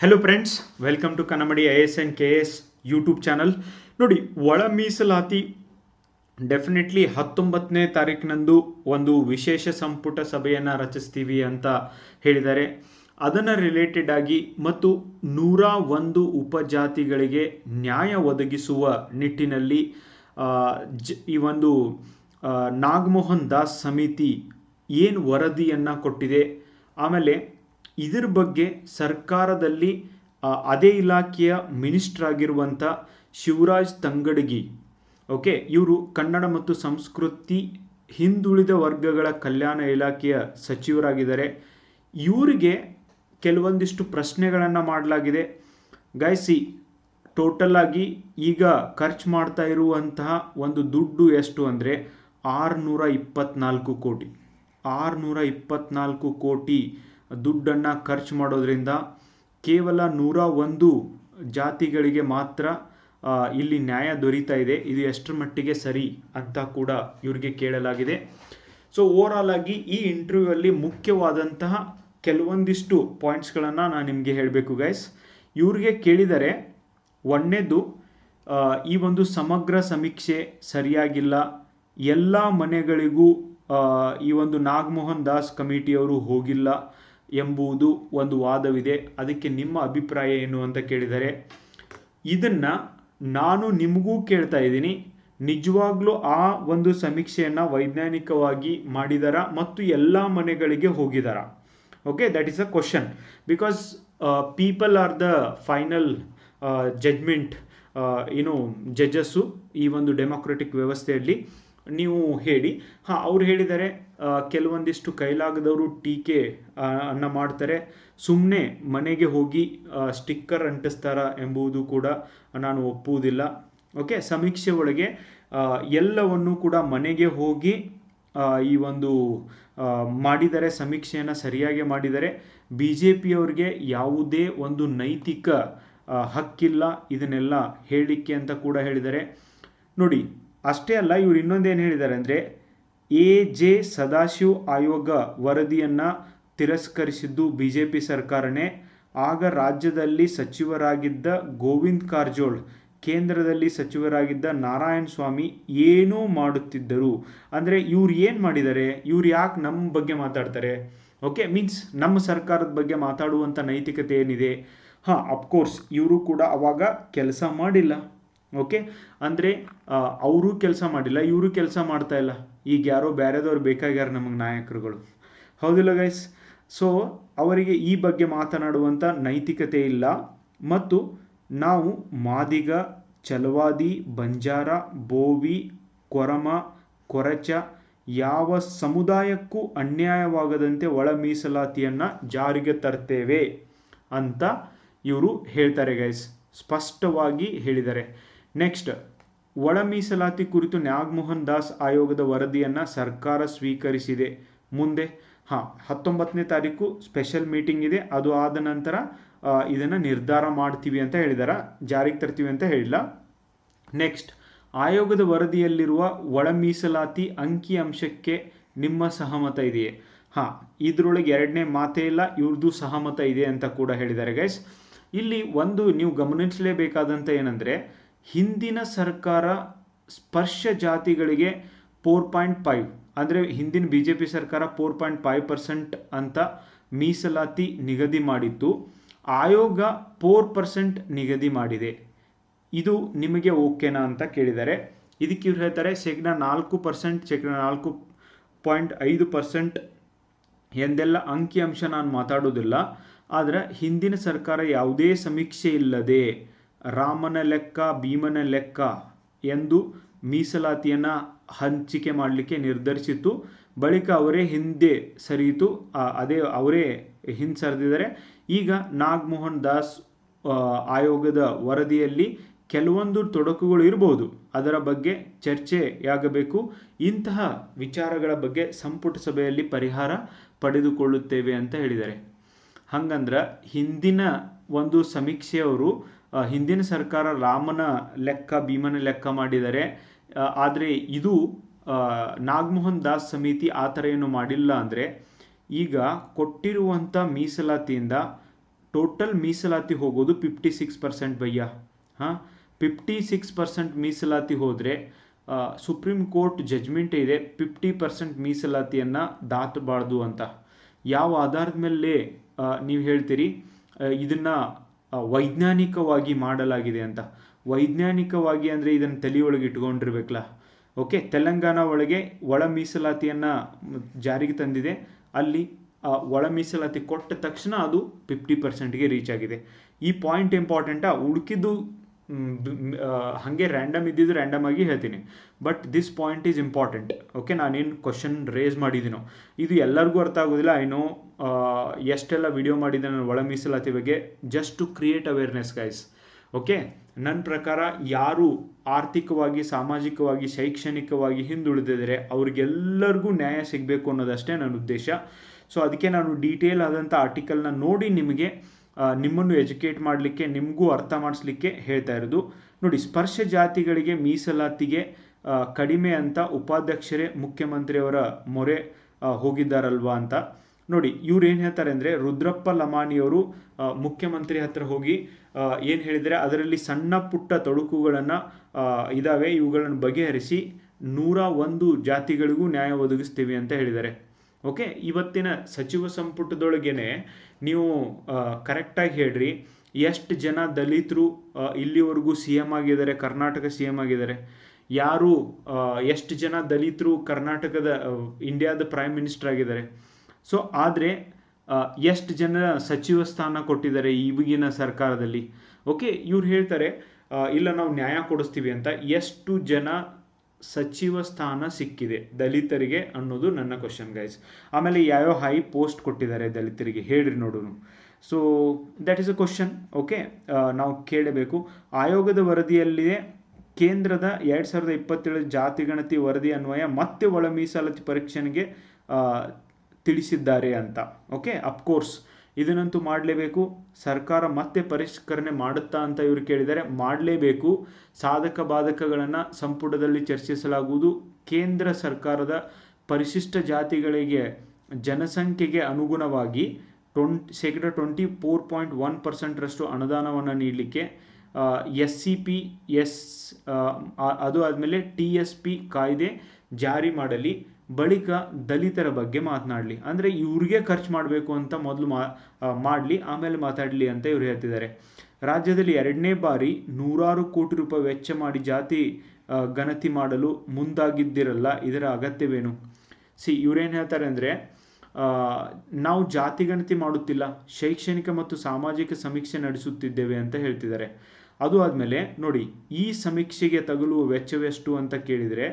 Hello friends welcome to ಕನ್ನಮಡಿ I S N K S YouTube channel ನೋಡಿ, ಒಳ ಮೀಸಲಾತಿ definitely ಹತ್ತೊಂಬತ್ತನೇ ತಾರೀಕಿನಂದು ಒಂದು ವಿಶೇಷ ಸಂಪುಟ ಸಭೆಯನ್ನು ರಚಿಸ್ತೀವಿ ಅಂತ ಹೇಳಿದ್ದಾರೆ. ಅದನ್ನು ರಿಲೇಟೆಡ್ ಆಗಿ ಮತ್ತು ನೂರ ಒಂದು ಉಪಜಾತಿಗಳಿಗೆ ನ್ಯಾಯ ಒದಗಿಸುವ ನಿಟ್ಟಿನಲ್ಲಿ ಜ, ಈ ಒಂದು ನಾಗಮೋಹನ್ ದಾಸ್ ಸಮಿತಿ ಏನು ವರದಿಯನ್ನು ಕೊಟ್ಟಿದೆ, ಆಮೇಲೆ ಇದ್ರ ಬಗ್ಗೆ ಸರ್ಕಾರದಲ್ಲಿ ಅದೇ ಇಲಾಖೆಯ ಮಿನಿಸ್ಟರ್ ಆಗಿರುವಂಥ ಶಿವರಾಜ್ ತಂಗಡಗಿ, ಓಕೆ, ಇವರು ಕನ್ನಡ ಮತ್ತು ಸಂಸ್ಕೃತಿ ಹಿಂದುಳಿದ ವರ್ಗಗಳ ಕಲ್ಯಾಣ ಇಲಾಖೆಯ ಸಚಿವರಾಗಿದ್ದಾರೆ. ಇವರಿಗೆ ಕೆಲವೊಂದಿಷ್ಟು ಪ್ರಶ್ನೆಗಳನ್ನು ಮಾಡಲಾಗಿದೆ. ಗಾಯಸಿ ಟೋಟಲ್ ಆಗಿ ಈಗ ಖರ್ಚು ಮಾಡ್ತಾ ಇರುವಂತಹ ಒಂದು ದುಡ್ಡು ಎಷ್ಟು ಅಂದರೆ ಆರುನೂರ ಇಪ್ಪತ್ನಾಲ್ಕು ಕೋಟಿ. ಆರುನೂರ ಇಪ್ಪತ್ನಾಲ್ಕು ಕೋಟಿ ದುಡ್ಡನ್ನು ಖರ್ಚು ಮಾಡೋದ್ರಿಂದ ಕೇವಲ ನೂರ ಒಂದು ಜಾತಿಗಳಿಗೆ ಮಾತ್ರ ಇಲ್ಲಿ ನ್ಯಾಯ ದೊರೀತಾ ಇದೆ. ಇದು ಎಷ್ಟರ ಮಟ್ಟಿಗೆ ಸರಿ ಅಂತ ಕೂಡ ಇವರಿಗೆ ಕೇಳಲಾಗಿದೆ. ಸೊ ಓವರ್ ಆಲ್ ಆಗಿ ಈ ಇಂಟರ್ವ್ಯೂ ಅಲ್ಲಿ ಮುಖ್ಯವಾದಂತಹ ಕೆಲವೊಂದಿಷ್ಟು ಪಾಯಿಂಟ್ಸ್ಗಳನ್ನು ನಾನು ನಿಮಗೆ ಹೇಳಬೇಕು ಗೈಸ್ ಇವ್ರಿಗೆ ಕೇಳಿದರೆ ಒಂದನೇದು ಈ ಒಂದು ಸಮಗ್ರ ಸಮೀಕ್ಷೆ ಸರಿಯಾಗಿಲ್ಲ. ಎಲ್ಲ ಮನೆಗಳಿಗೂ ಈ ಒಂದು ನಾಗಮೋಹನ್ ದಾಸ್ ಕಮಿಟಿಯವರು ಹೋಗಿಲ್ಲ. ಎಂಬುದು ಒಂದು ವಾದವಿದೆ. ಅದಕ್ಕೆ ನಿಮ್ಮ ಅಭಿಪ್ರಾಯ ಏನು ಅಂತ ಕೇಳಿದರೆ, ಇದನ್ನ ನಾನು ನಿಮಗೂ ಕೇಳ್ತಾ ಇದ್ದೀನಿ. ನಿಜವಾಗ್ಲೂ ಆ ಒಂದು ಸಮೀಕ್ಷೆಯನ್ನು ವೈಜ್ಞಾನಿಕವಾಗಿ ಮಾಡಿದಾರ ಮತ್ತು ಎಲ್ಲ ಮನೆಗಳಿಗೆ ಹೋಗಿದಾರ. Okay that is a question because people are the final judgement ಏನು ಜಡ್ಜಸ್ಸು ಈ ಒಂದು ಡೆಮೊಕ್ರೆಟಿಕ್ ವ್ಯವಸ್ಥೆಯಲ್ಲಿ. ನೀವು ಹೇಳಿ. ಹಾಂ, ಅವ್ರು ಹೇಳಿದ್ದಾರೆ ಕೆಲವೊಂದಿಷ್ಟು ಕೈಲಾಗದವರು ಟೀಕೆ ಅನ್ನ ಮಾಡ್ತಾರೆ. ಸುಮ್ಮನೆ ಮನೆಗೆ ಹೋಗಿ ಸ್ಟಿಕ್ಕರ್ ಅಂಟಿಸ್ತಾರ ಎಂಬುದು ಕೂಡ ನಾನು ಒಪ್ಪುವುದಿಲ್ಲ. ಓಕೆ, ಸಮೀಕ್ಷೆ ಒಳಗೆ ಎಲ್ಲವನ್ನು ಕೂಡ ಮನೆಗೆ ಹೋಗಿ ಈ ಒಂದು ಮಾಡಿದರೆ, ಸಮೀಕ್ಷೆಯನ್ನು ಸರಿಯಾಗಿ ಮಾಡಿದರೆ ಬಿ ಜೆ ಪಿಯವ್ರಿಗೆ ಯಾವುದೇ ಒಂದು ನೈತಿಕ ಹಕ್ಕಿಲ್ಲ. ಇದನ್ನೆಲ್ಲ ಹೇಳಿಕೆ ಅಂತ ಕೂಡ ಹೇಳಿದರೆ ನೋಡಿ ಅಷ್ಟೇ ಅಲ್ಲ, ಇವರು ಇನ್ನೊಂದೇನು ಹೇಳಿದ್ದಾರೆ ಅಂದರೆ, ಎ ಜೆ ಸದಾಶಿವ್ ಆಯೋಗ ವರದಿಯನ್ನು ತಿರಸ್ಕರಿಸಿದ್ದು ಬಿ ಜೆ ಪಿ ಸರ್ಕಾರನೇ. ಆಗ ರಾಜ್ಯದಲ್ಲಿ ಸಚಿವರಾಗಿದ್ದ ಗೋವಿಂದ್ ಕಾರಜೋಳ್, ಕೇಂದ್ರದಲ್ಲಿ ಸಚಿವರಾಗಿದ್ದ ನಾರಾಯಣ ಸ್ವಾಮಿ ಏನೂ ಮಾಡುತ್ತಿದ್ದರು. ಅಂದರೆ ಇವ್ರು ಏನು ಮಾಡಿದ್ದಾರೆ? ಇವ್ರು ಯಾಕೆ ನಮ್ಮ ಬಗ್ಗೆ ಮಾತಾಡ್ತಾರೆ? ಓಕೆ, ಮೀನ್ಸ್ ನಮ್ಮ ಸರ್ಕಾರದ ಬಗ್ಗೆ ಮಾತಾಡುವಂಥ ನೈತಿಕತೆ ಏನಿದೆ? ಹಾಂ ಅಫ್ಕೋರ್ಸ್ ಇವರು ಕೂಡ ಅವಾಗ ಕೆಲಸ ಮಾಡಿಲ್ಲ. ಓಕೆ ಅಂದರೆ ಅವರು ಕೆಲಸ ಮಾಡಿಲ್ಲ, ಇವರು ಕೆಲಸ ಮಾಡ್ತಾ ಇಲ್ಲ. ಈಗ ಯಾರೋ ಬೇರೆದವ್ರು ಬೇಕಾಗ್ಯಾರ ನಮಗೆ ನಾಯಕರುಗಳು. ಹೌದಿಲ್ಲ ಗೈಸ್ ಸೊ ಅವರಿಗೆ ಈ ಬಗ್ಗೆ ಮಾತನಾಡುವಂಥ ನೈತಿಕತೆ ಇಲ್ಲ. ಮತ್ತು ನಾವು ಮಾದಿಗ, ಚಲವಾದಿ, ಬಂಜಾರ, ಬೋವಿ, ಕೊರಮ, ಕೊರಚ ಯಾವ ಸಮುದಾಯಕ್ಕೂ ಅನ್ಯಾಯವಾಗದಂತೆ ಒಳ ಮೀಸಲಾತಿಯನ್ನು ಜಾರಿಗೆ ತರ್ತೇವೆ ಅಂತ ಇವರು ಹೇಳ್ತಾರೆ ಗೈಸ್ ಸ್ಪಷ್ಟವಾಗಿ ಹೇಳಿದ್ದಾರೆ. ನೆಕ್ಸ್ಟ್ ಒಳ ಮೀಸಲಾತಿ ಕುರಿತು ನಾಗಮೋಹನ್ ದಾಸ್ ಆಯೋಗದ ವರದಿಯನ್ನು ಸರ್ಕಾರ ಸ್ವೀಕರಿಸಿದೆ. ಮುಂದೆ, ಹಾಂ, ಹತ್ತೊಂಬತ್ತನೇ ತಾರೀಕು ಸ್ಪೆಷಲ್ ಮೀಟಿಂಗ್ ಇದೆ. ಅದು ಆದ ನಂತರ ಇದನ್ನು ನಿರ್ಧಾರ ಮಾಡ್ತೀವಿ ಅಂತ ಹೇಳಿದಾರ. ಜಾರಿಗೆ ತರ್ತೀವಿ ಅಂತ ಹೇಳಿಲ್ಲ. ನೆಕ್ಸ್ಟ್ ಆಯೋಗದ ವರದಿಯಲ್ಲಿರುವ ಒಳ ಮೀಸಲಾತಿ ಅಂಕಿ ಅಂಶಕ್ಕೆ ನಿಮ್ಮ ಸಹಮತ ಇದೆಯೇ? ಹಾಂ, ಇದರೊಳಗೆ ಎರಡನೇ ಮಾತೇ ಇಲ್ಲ ಇವ್ರದ್ದು ಸಹಮತ ಇದೆ ಅಂತ ಕೂಡ ಹೇಳಿದ್ದಾರೆ ಗೈಸ್ ಇಲ್ಲಿ ಒಂದು ನೀವು ಗಮನಿಸಲೇಬೇಕಾದಂಥ ಏನಂದರೆ ಹಿಂದಿನ ಸರ್ಕಾರ ಸ್ಪರ್ಶ ಜಾತಿಗಳಿಗೆ ಫೋರ್ ಪಾಯಿಂಟ್ ಫೈವ್ ಅಂದರೆ ಹಿಂದಿನ ಬಿ ಜೆ ಪಿ ಸರ್ಕಾರ ಫೋರ್ ಪಾಯಿಂಟ್ ಫೈವ್ ಪರ್ಸೆಂಟ್ ಅಂತ ಮೀಸಲಾತಿ ನಿಗದಿ ಮಾಡಿತ್ತು. ಆಯೋಗ ಫೋರ್ ಪರ್ಸೆಂಟ್ ನಿಗದಿ ಮಾಡಿದೆ. ಇದು ನಿಮಗೆ ಓಕೆನಾ ಅಂತ ಕೇಳಿದ್ದಾರೆ ಇದಕ್ಕೆ ಇವ್ರು ಹೇಳ್ತಾರೆ ಶೇಕಡ ನಾಲ್ಕು ಪರ್ಸೆಂಟ್ ಶೇಕಡ ನಾಲ್ಕು ಪಾಯಿಂಟ್ ಐದು ಪರ್ಸೆಂಟ್ ಎಂದೆಲ್ಲ ಅಂಕಿಅಂಶ ನಾನು ಮಾತಾಡೋದಿಲ್ಲ ಆದರೆ ಹಿಂದಿನ ಸರ್ಕಾರ ಯಾವುದೇ ಸಮೀಕ್ಷೆ ಇಲ್ಲದೆ ರಾಮನ ಲೆಕ್ಕ, ಭೀಮನ ಲೆಕ್ಕ ಎಂದು ಮೀಸಲಾತಿಯನ್ನು ಹಂಚಿಕೆ ಮಾಡಲಿಕ್ಕೆ ನಿರ್ಧರಿಸಿತ್ತು. ಬಳಿಕ ಅವರೇ ಹಿಂದೆ ಸರಿಯಿತು. ಅದೇ ಅವರೇ ಹಿಂದೆ ಸರಿದಿದ್ದಾರೆ. ಈಗ ನಾಗಮೋಹನ್ ದಾಸ್ ಆಯೋಗದ ವರದಿಯಲ್ಲಿ ಕೆಲವೊಂದು ತೊಡಕುಗಳು ಇರಬಹುದು ಅದರ ಬಗ್ಗೆ ಚರ್ಚೆಯಾಗಬೇಕು. ಇಂತಹ ವಿಚಾರಗಳ ಬಗ್ಗೆ ಸಂಪುಟ ಸಭೆಯಲ್ಲಿ ಪರಿಹಾರ ಪಡೆದುಕೊಳ್ಳುತ್ತೇವೆ ಅಂತ ಹೇಳಿದ್ದಾರೆ. ಹಂಗಂದ್ರೆ ಹಿಂದಿನ ಒಂದು ಸಮೀಕ್ಷೆಯವರು ಹಿಂದಿನ ಸರ್ಕಾರ ರಾಮನ ಲೆಕ್ಕ, ಭೀಮನ ಲೆಕ್ಕ ಮಾಡಿದರೆ ಆದರೆ ಇದು ನಾಗಮೋಹನ್ ದಾಸ್ ಸಮಿತಿ ಆ ಥರ ಏನು ಮಾಡಿಲ್ಲ ಅಂದರೆ, ಈಗ ಕೊಟ್ಟಿರುವಂಥ ಮೀಸಲಾತಿಯಿಂದ ಟೋಟಲ್ ಮೀಸಲಾತಿ ಹೋಗೋದು ಫಿಫ್ಟಿ ಸಿಕ್ಸ್ ಪರ್ಸೆಂಟ್ ಭಯ್ಯ. ಹಾಂ ಫಿಫ್ಟಿ ಸಿಕ್ಸ್ ಪರ್ಸೆಂಟ್ ಮೀಸಲಾತಿ ಹೋದರೆ ಸುಪ್ರೀಂ ಕೋರ್ಟ್ ಜಜ್ಮೆಂಟ್ ಇದೆ ಫಿಫ್ಟಿ ಪರ್ಸೆಂಟ್ ಮೀಸಲಾತಿಯನ್ನು ದಾಟಬಾರ್ದು ಅಂತ. ಯಾವ ಆಧಾರದ ಮೇಲೆ ನೀವು ಹೇಳ್ತೀರಿ ಇದನ್ನು ವೈಜ್ಞಾನಿಕವಾಗಿ ಮಾಡಲಾಗಿದೆ ಅಂತ. ವೈಜ್ಞಾನಿಕವಾಗಿ ಅಂದರೆ ಇದನ್ನು ತಲೆಯೊಳಗೆ ಇಟ್ಕೊಂಡಿರ್ಬೇಕಲ್ಲ. ಓಕೆ ತೆಲಂಗಾಣ ಒಳಗೆ ಒಳ ಮೀಸಲಾತಿಯನ್ನು ಜಾರಿಗೆ ತಂದಿದೆ. ಅಲ್ಲಿ ಒಳ ಮೀಸಲಾತಿ ಕೊಟ್ಟ ತಕ್ಷಣ ಅದು ಫಿಫ್ಟಿ ಪರ್ಸೆಂಟ್ಗೆ ರೀಚ್ ಆಗಿದೆ. ಈ ಪಾಯಿಂಟ್ ಇಂಪಾರ್ಟೆಂಟಾ ಹುಡುಕಿದ್ದು ಹಾಗೆ ರ್ಯಾಂಡಮ್ ಇದ್ದಿದ್ದು ರ್ಯಾಂಡಮ್ ಆಗಿ ಹೇಳ್ತೀನಿ. But this point is important okay ನಾನೇನು ಕ್ವಶನ್ ರೇಸ್ ಮಾಡಿದ್ದೀನೋ ಇದು ಎಲ್ಲರಿಗೂ ಅರ್ಥ ಆಗೋದಿಲ್ಲ. ಐ ನೋ ಎಷ್ಟೆಲ್ಲ ವಿಡಿಯೋ ಮಾಡಿದ್ದೆ ನಾನು ಒಳ ಮೀಸಲಾತಿ ಬಗ್ಗೆ. Just to create awareness guys okay ನನ್ನ ಪ್ರಕಾರ ಯಾರು ಆರ್ಥಿಕವಾಗಿ, ಸಾಮಾಜಿಕವಾಗಿ, ಶೈಕ್ಷಣಿಕವಾಗಿ ಹಿಂದುಳಿದಿದ್ರೆ ಅವ್ರಿಗೆಲ್ಲರಿಗೂ ನ್ಯಾಯ ಸಿಗಬೇಕು ಅನ್ನೋದಷ್ಟೇ ನನ್ನ ಉದ್ದೇಶ. ಸೊ ಅದಕ್ಕೆ ನಾನು ಡೀಟೇಲ್ ಆದಂಥ ಆರ್ಟಿಕಲ್ನ ನೋಡಿ ನಿಮಗೆ ನಿಮ್ಮನ್ನು ಎಜುಕೇಟ್ ಮಾಡಲಿಕ್ಕೆ, ನಿಮಗೂ ಅರ್ಥ ಮಾಡಿಸ್ಲಿಕ್ಕೆ ಹೇಳ್ತಾ ಇರೋದು. ನೋಡಿ, ಸ್ಪರ್ಶ ಜಾತಿಗಳಿಗೆ ಮೀಸಲಾತಿಗೆ ಕಡಿಮೆ ಅಂತ ಉಪಾಧ್ಯಕ್ಷರೇ, ಮುಖ್ಯಮಂತ್ರಿಯವರ ಮೊರೆ ಹೋಗಿದ್ದಾರಲ್ವಾ ಅಂತ. ನೋಡಿ, ಇವ್ರು ಏನು ಹೇಳ್ತಾರೆ ಅಂದರೆ, ರುದ್ರಪ್ಪ ಲಮಾಣಿಯವರು ಮುಖ್ಯಮಂತ್ರಿ ಹತ್ರ ಹೋಗಿ ಏನು ಹೇಳಿದರೆ ಅದರಲ್ಲಿ ಸಣ್ಣ ಪುಟ್ಟ ತೊಡಕುಗಳನ್ನು ಇದ್ದಾವೆ ಇವುಗಳನ್ನು ಬಗೆಹರಿಸಿ ನೂರ ಒಂದು ಜಾತಿಗಳಿಗೂ ನ್ಯಾಯ ಒದಗಿಸ್ತೀವಿ ಅಂತ ಹೇಳಿದ್ದಾರೆ. ಓಕೆ ಇವತ್ತಿನ ಸಚಿವ ಸಂಪುಟದೊಳಗೇನೆ ನೀವು ಕರೆಕ್ಟಾಗಿ ಹೇಳ್ರಿ. ಎಷ್ಟು ಜನ ದಲಿತರು ಇಲ್ಲಿವರೆಗೂ ಸಿ ಎಂ ಆಗಿದ್ದಾರೆ, ಕರ್ನಾಟಕ ಸಿ ಎಂ ಆಗಿದ್ದಾರೆ. ಯಾರು ಎಷ್ಟು ಜನ ದಲಿತರು ಕರ್ನಾಟಕದ ಇಂಡಿಯಾದ ಪ್ರೈಮ್ ಮಿನಿಸ್ಟರ್ ಆಗಿದ್ದಾರೆ. ಸೊ ಆದರೆ ಎಷ್ಟು ಜನ ಸಚಿವ ಸ್ಥಾನ ಕೊಟ್ಟಿದ್ದಾರೆ ಈಗಿನ ಸರ್ಕಾರದಲ್ಲಿ? ಓಕೆ ಇವ್ರು ಹೇಳ್ತಾರೆ ಇಲ್ಲ ನಾವು ನ್ಯಾಯ ಕೊಡಿಸ್ತೀವಿ ಅಂತ. ಎಷ್ಟು ಜನ ಸಚಿವ ಸ್ಥಾನ ಸಿಕ್ಕಿದೆ. ದಲಿತರಿಗೆ ಅನ್ನೋದು ನನ್ನ ಕ್ವಶನ್ ಗೈಸ್ ಆಮೇಲೆ ಯಾವ್ಯಾವ ಹೈ ಪೋಸ್ಟ್ ಕೊಟ್ಟಿದ್ದಾರೆ ದಲಿತರಿಗೆ? ಹೇಳ್ರಿ ನೋಡೋನು. So that is a question okay ನಾವು ಕೇಳಬೇಕು. ಆಯೋಗದ ವರದಿಯಲ್ಲಿಯೇ ಕೇಂದ್ರದ ಎರಡು ಸಾವಿರದ ಇಪ್ಪತ್ತೇಳು ಜಾತಿಗಣತಿ ವರದಿ ಅನ್ವಯ ಮತ್ತೆ ಒಳ ಮೀಸಲಾತಿ ಪರೀಕ್ಷೆಗೆ ತಿಳಿಸಿದ್ದಾರೆ ಅಂತ ಓಕೆ ಅಫ್ಕೋರ್ಸ್ ಇದನ್ನಂತೂ ಮಾಡಲೇಬೇಕು. ಸರ್ಕಾರ ಮತ್ತೆ ಪರಿಷ್ಕರಣೆ ಮಾಡುತ್ತಾ ಅಂತ ಇವರು ಕೇಳಿದರೆ ಮಾಡಲೇಬೇಕು. ಸಾಧಕ ಬಾಧಕಗಳನ್ನು ಸಂಪುಟದಲ್ಲಿ ಚರ್ಚಿಸಲಾಗುವುದು. ಕೇಂದ್ರ ಸರ್ಕಾರದ ಪರಿಶಿಷ್ಟ ಜಾತಿಗಳಿಗೆ ಜನಸಂಖ್ಯೆಗೆ ಅನುಗುಣವಾಗಿ ಟ್ವೆಂಟ್ ಶೇಕಡ ಟ್ವೆಂಟಿ ಫೋರ್ ಪಾಯಿಂಟ್ ಒನ್ ಪರ್ಸೆಂಟ್ರಷ್ಟು ಅನುದಾನವನ್ನು ನೀಡಲಿಕ್ಕೆ ಎಸ್ ಸಿ ಪಿ, ಎಸ್ ಅದು ಆದಮೇಲೆ ಟಿ ಎಸ್ ಪಿ ಕಾಯ್ದೆ ಜಾರಿ ಮಾಡಲಿ. ಬಳಿಕ ದಲಿತರ ಬಗ್ಗೆ ಮಾತನಾಡಲಿ. ಅಂದರೆ ಇವ್ರಿಗೆ ಖರ್ಚು ಮಾಡಬೇಕು ಅಂತ ಮೊದಲು ಮಾ ಮಾಡಲಿ, ಆಮೇಲೆ ಮಾತಾಡಲಿ ಅಂತ ಇವರು ಹೇಳ್ತಿದ್ದಾರೆ. ರಾಜ್ಯದಲ್ಲಿ ಎರಡನೇ ಬಾರಿ ನೂರಾರು ಕೋಟಿ ರೂಪಾಯಿ ವೆಚ್ಚ ಮಾಡಿ ಜಾತಿ ಗಣತಿ ಮಾಡಲು ಮುಂದಾಗಿದ್ದಿರಲ್ಲ, ಇದರ ಅಗತ್ಯವೇನು? ಸಿ, ಇವ್ರೇನು ಹೇಳ್ತಾರೆ ಅಂದರೆ ನಾವು ಜಾತಿ ಗಣತಿ ಮಾಡುತ್ತಿಲ್ಲ, ಶೈಕ್ಷಣಿಕ ಮತ್ತು ಸಾಮಾಜಿಕ ಸಮೀಕ್ಷೆ ನಡೆಸುತ್ತಿದ್ದೇವೆ ಅಂತ ಹೇಳ್ತಿದ್ದಾರೆ. ಅದು ಆದಮೇಲೆ ನೋಡಿ, ಈ ಸಮೀಕ್ಷೆಗೆ ತಗುಲುವ ವೆಚ್ಚವೆಷ್ಟು ಅಂತ ಕೇಳಿದರೆ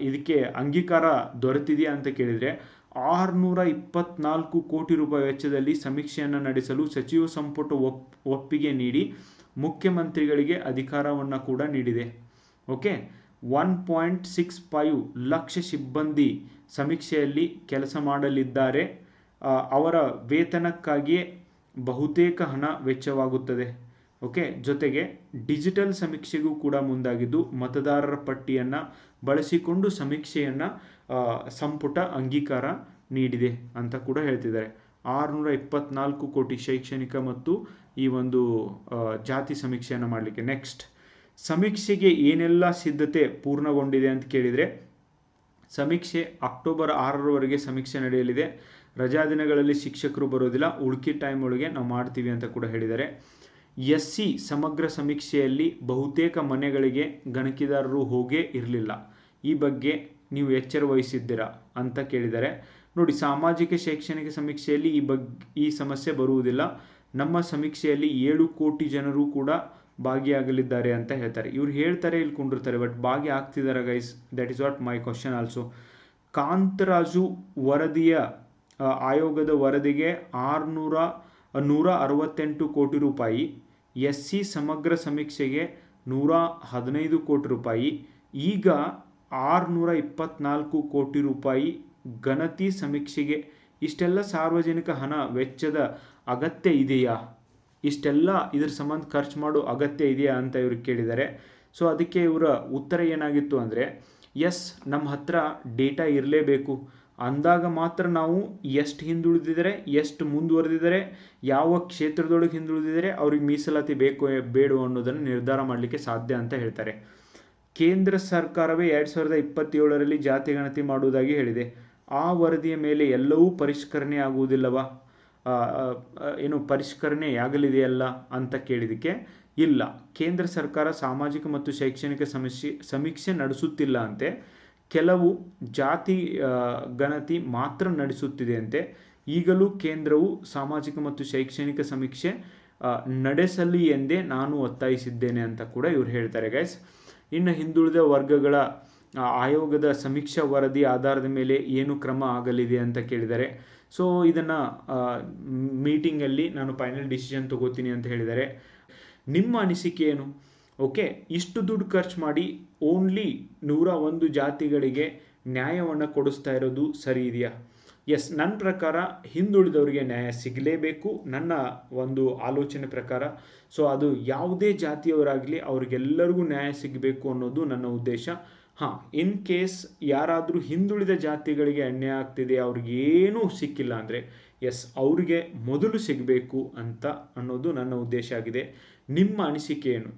ಇದಕ್ಕೆ ಅಂಗೀಕಾರ ದೊರೆತಿದೆಯಾ ಅಂತ ಕೇಳಿದರೆ ಆರುನೂರ ಇಪ್ಪತ್ನಾಲ್ಕು ಕೋಟಿ ರೂಪಾಯಿ ವೆಚ್ಚದಲ್ಲಿ ಸಮೀಕ್ಷೆಯನ್ನು ನಡೆಸಲು ಸಚಿವ ಸಂಪುಟ ಒಪ್, ಒಪ್ಪಿಗೆ ನೀಡಿ ಮುಖ್ಯಮಂತ್ರಿಗಳಿಗೆ ಅಧಿಕಾರವನ್ನು ಕೂಡ ನೀಡಿದೆ. Okay? One point six five lakh ಸಿಬ್ಬಂದಿ ಸಮೀಕ್ಷೆಯಲ್ಲಿ ಕೆಲಸ ಮಾಡಲಿದ್ದಾರೆ. ಅವರ ವೇತನಕ್ಕಾಗಿಯೇ ಬಹುತೇಕ ಹಣ ವೆಚ್ಚವಾಗುತ್ತದೆ. ಓಕೆ, ಜೊತೆಗೆ ಡಿಜಿಟಲ್ ಸಮೀಕ್ಷೆಗೂ ಕೂಡ ಮುಂದಾಗಿದ್ದು ಮತದಾರರ ಪಟ್ಟಿಯನ್ನು ಬಳಸಿಕೊಂಡು ಸಮೀಕ್ಷೆಯನ್ನು ಸಂಪುಟ ಅಂಗೀಕಾರ ನೀಡಿದೆ ಅಂತ ಕೂಡ ಹೇಳ್ತಿದ್ದಾರೆ. ಆರುನೂರ ಇಪ್ಪತ್ನಾಲ್ಕು ಕೋಟಿ ಶೈಕ್ಷಣಿಕ ಮತ್ತು ಈ ಒಂದು ಜಾತಿ ಸಮೀಕ್ಷೆಯನ್ನು ಮಾಡಲಿಕ್ಕೆ. ನೆಕ್ಸ್ಟ್ ಸಮೀಕ್ಷೆಗೆ ಏನೆಲ್ಲ ಸಿದ್ಧತೆ ಪೂರ್ಣಗೊಂಡಿದೆ ಅಂತ ಕೇಳಿದರೆ, ಸಮೀಕ್ಷೆ ಅಕ್ಟೋಬರ್ ಆರರವರೆಗೆ ಸಮೀಕ್ಷೆ ನಡೆಯಲಿದೆ. ರಜಾ ದಿನಗಳಲ್ಲಿ ಶಿಕ್ಷಕರು ಬರೋದಿಲ್ಲ, ಉಳ್ಕಿ ಟೈಮ್ ಒಳಗೆ ನಾವು ಮಾಡ್ತೀವಿ ಅಂತ ಕೂಡ ಹೇಳಿದ್ದಾರೆ. ಎಸ್ ಸಿ ಸಮಗ್ರ ಸಮೀಕ್ಷೆಯಲ್ಲಿ ಬಹುತೇಕ ಮನೆಗಳಿಗೆ ಗಣಕಿದಾರರು ಹೋಗೇ ಇರಲಿಲ್ಲ. ಈ ಬಗ್ಗೆ ನೀವು ಎಚ್ಚರ ವಹಿಸಿದ್ದೀರಾ ಅಂತ ಕೇಳಿದರೆ, ನೋಡಿ, ಸಾಮಾಜಿಕ ಶೈಕ್ಷಣಿಕ ಸಮೀಕ್ಷೆಯಲ್ಲಿ ಈ ಬಗ್ಗೆ ಈ ಸಮಸ್ಯೆ ಬರುವುದಿಲ್ಲ. ನಮ್ಮ ಸಮೀಕ್ಷೆಯಲ್ಲಿ ಏಳು ಕೋಟಿ ಜನರು ಕೂಡ ಭಾಗಿಯಾಗಲಿದ್ದಾರೆ ಅಂತ ಹೇಳ್ತಾರೆ. ಇವ್ರು ಹೇಳ್ತಾರೆ ಇಲ್ಲಿ ಕೊಂಡಿರ್ತಾರೆ ಬಟ್ ಭಾಗಿ ಆಗ್ತಿದ್ದಾರೆ guys. That is what my question also Kantharaju ವರದಿಯ ಆಯೋಗದ ವರದಿಗೆ ಆರುನೂರ, ನೂರ ಅರವತ್ತೆಂಟು ಕೋಟಿ ರೂಪಾಯಿ ಎಸ್ ಸಿ ಸಮಗ್ರ ಸಮೀಕ್ಷೆಗೆ ನೂರ ಹದಿನೈದು ಕೋಟಿ ರೂಪಾಯಿ, ಈಗ ಆರುನೂರ ಇಪ್ಪತ್ನಾಲ್ಕು ಕೋಟಿ ರೂಪಾಯಿ ಗಣತಿ ಸಮೀಕ್ಷೆಗೆ ಇಷ್ಟೆಲ್ಲ ಸಾರ್ವಜನಿಕ ಹಣ ವೆಚ್ಚದ ಅಗತ್ಯ ಇದೆಯಾ? ಇಷ್ಟೆಲ್ಲ ಇದ್ರ ಸಂಬಂಧ ಖರ್ಚು ಮಾಡೋ ಅಗತ್ಯ ಇದೆಯಾ ಅಂತ ಇವರು ಕೇಳಿದ್ದಾರೆ. ಸೊ, ಅದಕ್ಕೆ ಇವರ ಉತ್ತರ ಏನಾಗಿತ್ತು ಅಂದರೆ, ಎಸ್, ನಮ್ಮ ಹತ್ರ ಡೇಟಾ ಇರಲೇಬೇಕು. ಅಂದಾಗ ಮಾತ್ರ ನಾವು ಎಷ್ಟು ಹಿಂದುಳಿದಿದ್ದಾರೆ ಎಷ್ಟು ಮುಂದುವರೆದಿದ್ದಾರೆ ಯಾವ ಕ್ಷೇತ್ರದೊಳಗೆ ಹಿಂದುಳಿದಿದ್ದಾರೆ ಅವ್ರಿಗೆ ಮೀಸಲಾತಿ ಬೇಕು ಬೇಡು ಅನ್ನೋದನ್ನು ನಿರ್ಧಾರ ಮಾಡಲಿಕ್ಕೆ ಸಾಧ್ಯ ಅಂತ ಹೇಳ್ತಾರೆ. ಕೇಂದ್ರ ಸರ್ಕಾರವೇ ಎರಡು ಸಾವಿರದ ಇಪ್ಪತ್ತೇಳರಲ್ಲಿ ಜಾತಿ ಗಣತಿ ಮಾಡುವುದಾಗಿ ಹೇಳಿದೆ. ಆ ವರದಿಯ ಮೇಲೆ ಎಲ್ಲವೂ ಪರಿಷ್ಕರಣೆ ಆಗುವುದಿಲ್ಲವ? ಏನು ಪರಿಷ್ಕರಣೆಯಾಗಲಿದೆಯಲ್ಲ ಅಂತ ಕೇಳಿದಕ್ಕೆ ಇಲ್ಲ. ಕೇಂದ್ರ ಸರ್ಕಾರ ಸಾಮಾಜಿಕ ಮತ್ತು ಶೈಕ್ಷಣಿಕ ಸಮೀಕ್ಷೆ ಸಮೀಕ್ಷೆ ನಡೆಸುತ್ತಿಲ್ಲ ಅಂತೆ. ಕೆಲವು ಜಾತಿ ಗಣತಿ ಮಾತ್ರ ನಡೆಸುತ್ತಿದೆ ಅಂತೆ ಈಗಲೂ ಕೇಂದ್ರವು ಸಾಮಾಜಿಕ ಮತ್ತು ಶೈಕ್ಷಣಿಕ ಸಮೀಕ್ಷೆ ನಡೆಸಲಿ ಎಂದೇ ನಾನು ಒತ್ತಾಯಿಸಿದ್ದೇನೆ ಅಂತ ಕೂಡ ಇವ್ರು ಹೇಳ್ತಾರೆ ಗೈಸ್ ಇನ್ನು ಹಿಂದುಳಿದ ವರ್ಗಗಳ ಆಯೋಗದ ಸಮೀಕ್ಷಾ ವರದಿ ಆಧಾರದ ಮೇಲೆ ಏನು ಕ್ರಮ ಆಗಲಿದೆ ಅಂತ ಕೇಳಿದ್ದಾರೆ ಸೊ ಇದನ್ನು ಮೀಟಿಂಗಲ್ಲಿ ನಾನು ಫೈನಲ್ ಡಿಸಿಷನ್ ತಗೋತೀನಿ ಅಂತ ಹೇಳಿದ್ದಾರೆ ನಿಮ್ಮ ಅನಿಸಿಕೆ ಏನು? ಓಕೆ ಇಷ್ಟು ದುಡ್ಡು ಖರ್ಚು ಮಾಡಿ ಓನ್ಲಿ ನೂರ ಒಂದು ಜಾತಿಗಳಿಗೆ ನ್ಯಾಯವನ್ನು ಕೊಡಿಸ್ತಾ ಇರೋದು ಸರಿ ಇದೆಯಾ? ಎಸ್, ನನ್ನ ಪ್ರಕಾರ ಹಿಂದುಳಿದವರಿಗೆ ನ್ಯಾಯ ಸಿಗಲೇಬೇಕು, ನನ್ನ ಒಂದು ಆಲೋಚನೆ ಪ್ರಕಾರ. ಸೊ, ಅದು ಯಾವುದೇ ಜಾತಿಯವರಾಗಲಿ ಅವ್ರಿಗೆಲ್ಲರಿಗೂ ನ್ಯಾಯ ಸಿಗಬೇಕು ಅನ್ನೋದು ನನ್ನ ಉದ್ದೇಶ. ಹಾಂ, ಇನ್ ಕೇಸ್ ಯಾರಾದರೂ ಹಿಂದುಳಿದ ಜಾತಿಗಳಿಗೆ ಅನ್ಯಾಯ ಆಗ್ತಿದೆ, ಅವ್ರಿಗೇನೂ ಸಿಕ್ಕಿಲ್ಲ ಅಂದರೆ, ಎಸ್, ಅವ್ರಿಗೆ ಮೊದಲು ಸಿಗಬೇಕು ಅಂತ ಅನ್ನೋದು ನನ್ನ ಉದ್ದೇಶ ಆಗಿದೆ. ನಿಮ್ಮ ಅನಿಸಿಕೆ ಏನು?